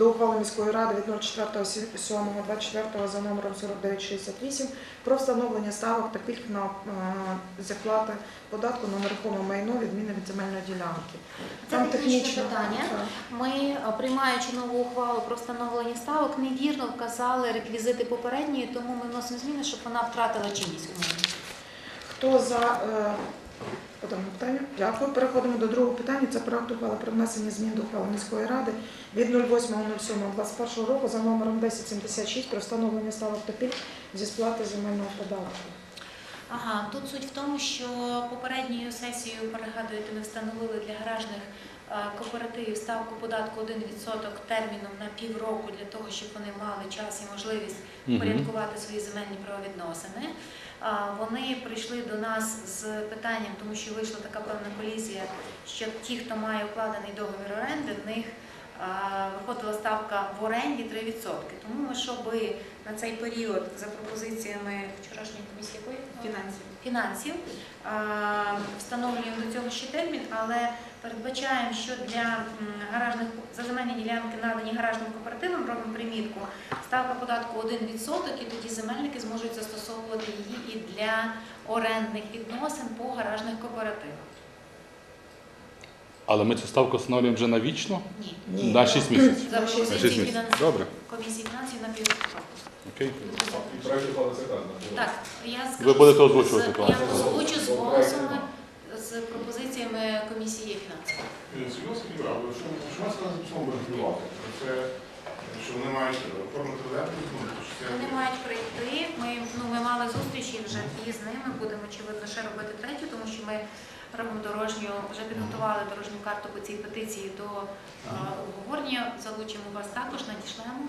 до ухвали міської ради від 04.07.24 за номером 4968 про встановлення ставок та пільг на е, заплати податку на нерухоме майно відміни від земельної ділянки. Це Там технічне питання. Ми, е, приймаючи нову ухвалу про встановлення ставок, невірно вказали реквізити попередньої, тому ми вносимо зміни, щоб вона втратила чинність. Хто за Дякую. Переходимо до другого питання. Це проект ухвали про внесення змін до ухвали міської ради від 08.07.21 року за номером 1076 про встановлення ставок та пільг зі сплати земельного податку. Ага, тут суть в тому, що попередньою сесією, пригадуєте, ми встановили для гаражних кооперативів ставку податку 1% терміном на півроку для того, щоб вони мали час і можливість порядкувати свої земельні правовідносини. Вони прийшли до нас з питанням, тому що вийшла така певна колізія, що ті, хто має укладений договір оренди, в них виходила ставка в оренді 3%. Тому ми, щоб на цей період за пропозиціями вчорашньої комісії Фінансів. фінансів встановлюємо до цього ще термін, але передбачаємо, що для гаражних за земельні ділянки надані гаражним кооперативам робимо примітку ставка податку 1% і тоді земельники зможуть застосовувати її і для орендних відносин по гаражних кооперативах. Але ми цю ставку встановлюємо вже навічно Ні. Ні. на 6 місяців. За шість 6 місяців. Добре. комісії фінансів на півроку. Окей. І так. Так, я скажу, Ви будете озвучувати з- план? Я озвучу з голосами з пропозиціями комісії фінансів. Серйозно, Юра, але що, що зараз? Це, що вони мають оформити порядку, ну, що це... Вони мають прийти. Ми ну ми мали зустрічі вже дві з ними. Будемо очевидно ще робити третю, тому що ми дорожню, вже підготували дорожню карту по цій петиції до е, обговорення. Залучимо вас також, надішлемо.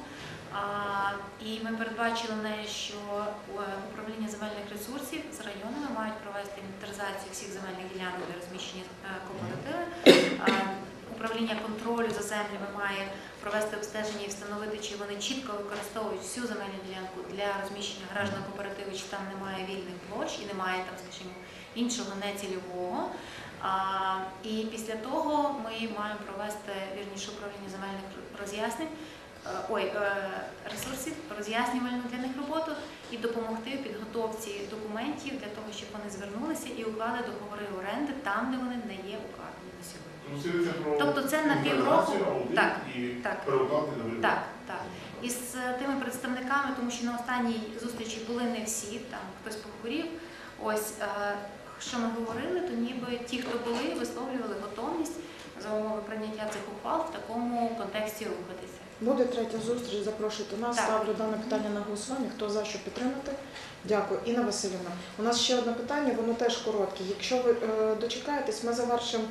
І ми передбачили неї, що е, управління земельних ресурсів з районами мають провести інвентаризацію всіх земельних ділянок для розміщення е, кооперативи. Управління контролю за землями має провести обстеження і встановити, чи вони чітко використовують всю земельну ділянку для розміщення гаражного кооперативу, чи там немає вільних площ і немає там, скажімо, іншого нецільового. І після того ми маємо провести вірніше управління земельних роз'яснень. е, Ой, е, ресурсів роз'яснювальну для них роботу і допомогти в підготовці документів для того, щоб вони звернулися і уклали договори оренди там, де вони не є укладені на сьогодні. Тобто це на півроку? Так, і так. Так, так. І з е, тими представниками, тому що на останній зустрічі були не всі, там хтось похворів. Ось що ми говорили, то ніби ті, хто були, висловлювали готовність за умови прийняття цих ухвал в такому контексті рухатися. Буде третя зустріч, запрошуйте нас. Так. Ставлю дане питання на голосування. Хто за, що підтримати? Дякую. Інна Васильівна, у нас ще одне питання, воно теж коротке. Якщо ви е, дочекаєтесь, ми завершимо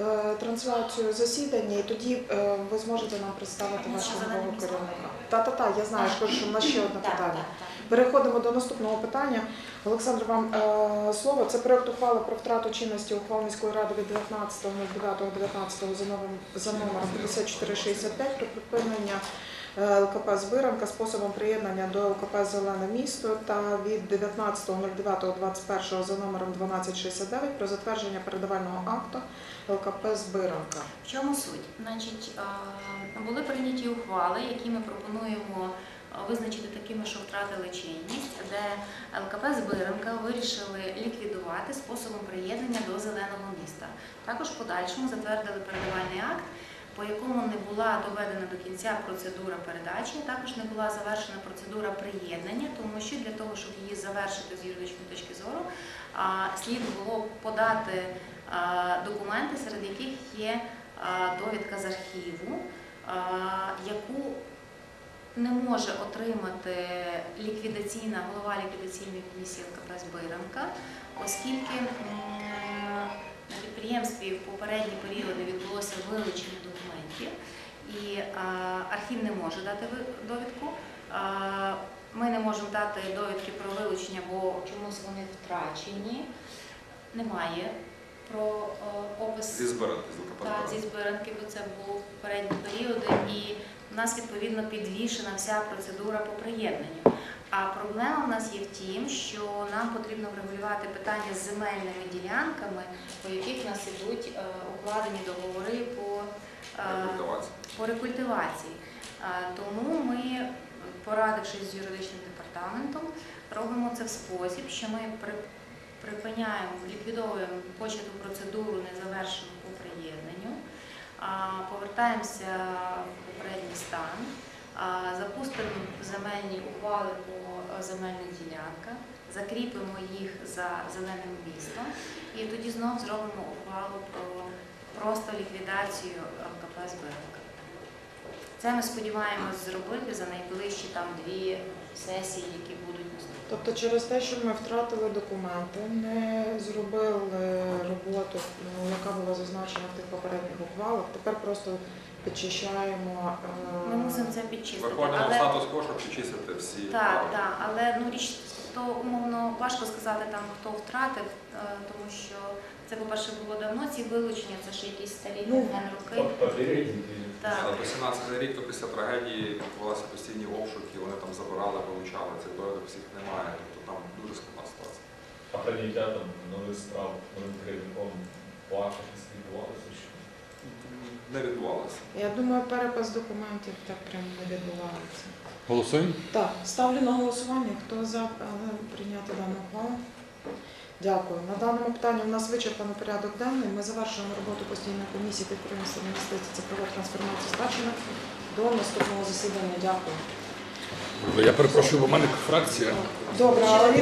е, трансляцію засідання і тоді е, ви зможете нам представити вашого нового керівника. Та-та-та, я знаю, що в нас ще одне питання. Переходимо до наступного питання. Олександр, вам слово. Це проект ухвали про втрату чинності ухвал міської ради від 19.09.19 за номером, за номером 5465 про припинення ЛКП Збиранка способом приєднання до ЛКП Зелене місто та від 19.09.21 за номером 1269 про затвердження передавального акту ЛКП Збиранка. В чому суть? Значить, е, були прийняті ухвали, які ми пропонуємо е, визначити такими, що втратили чинність, де ЛКП Збиранка вирішили ліквідувати способом приєднання до зеленого міста. Також в подальшому затвердили передавальний акт, по якому не була доведена до кінця процедура передачі, також не була завершена процедура приєднання, тому що для того, щоб її завершити з юридичної точки зору, слід було подати документи, серед яких є довідка з архіву, яку не може отримати ліквідаційна голова ліквідаційної комісії ЛКП Збиранка, оскільки на підприємстві в попередні періоди відбулося вилучення документів, і архів не може дати довідку. Ми не можемо дати довідки про вилучення, бо чомусь вони втрачені. Немає про опис Зі збиранки, з та, зі збиранки, бо це був попередні періоди, і в нас відповідно підвішена вся процедура по приєднанню. А проблема в нас є в тім, що нам потрібно врегулювати питання з земельними ділянками, по яких в нас ідуть е, укладені договори по, е, по рекультивації. Е, Тому ми, порадившись з юридичним департаментом, робимо це в спосіб, що ми при- припиняємо, ліквідовуємо почату процедуру незавершену по приєднанню, повертаємося в попередній стан, запустимо земельні ухвали по е, земельних ділянках, закріпимо їх за зеленим містом і тоді знов зробимо ухвалу про просто ліквідацію ЛКП «Збиранка». Це ми сподіваємось зробити за найближчі там дві сесії, які будуть наступні. Тобто через те, що ми втратили документи, не зробили роботу, ну, яка була зазначена в тих попередніх ухвалах, тепер просто підчищаємо. е, Ми мусимо це підчистити. Виходимо в статус-кво, щоб підчистити всі так, так, але ну річ то умовно важко сказати там, хто втратив, е, тому що це, по-перше, було давно ці вилучення, це ж якісь старі Ну, генроки. Так. Але по 17 рік, то після трагедії відбувалися постійні обшуки, вони там забирали, вилучали, цих довідок всіх немає, тобто там дуже складна ситуація. А прийняття там нових справ новим керівником слідувалося що? Не відбувалося. Я думаю, перепис документів так прямо не відбувається. Голосуємо? Так, ставлю на голосування. Хто за прийняти дану ухвалу? Дякую. На даному питанні у нас вичерпано порядок денний. Ми завершуємо роботу постійної комісії підприємства інвестицій цифрової трансформації спадщини до наступного засідання. Дякую. Я перепрошую, бо в мене фракція. Добре, але він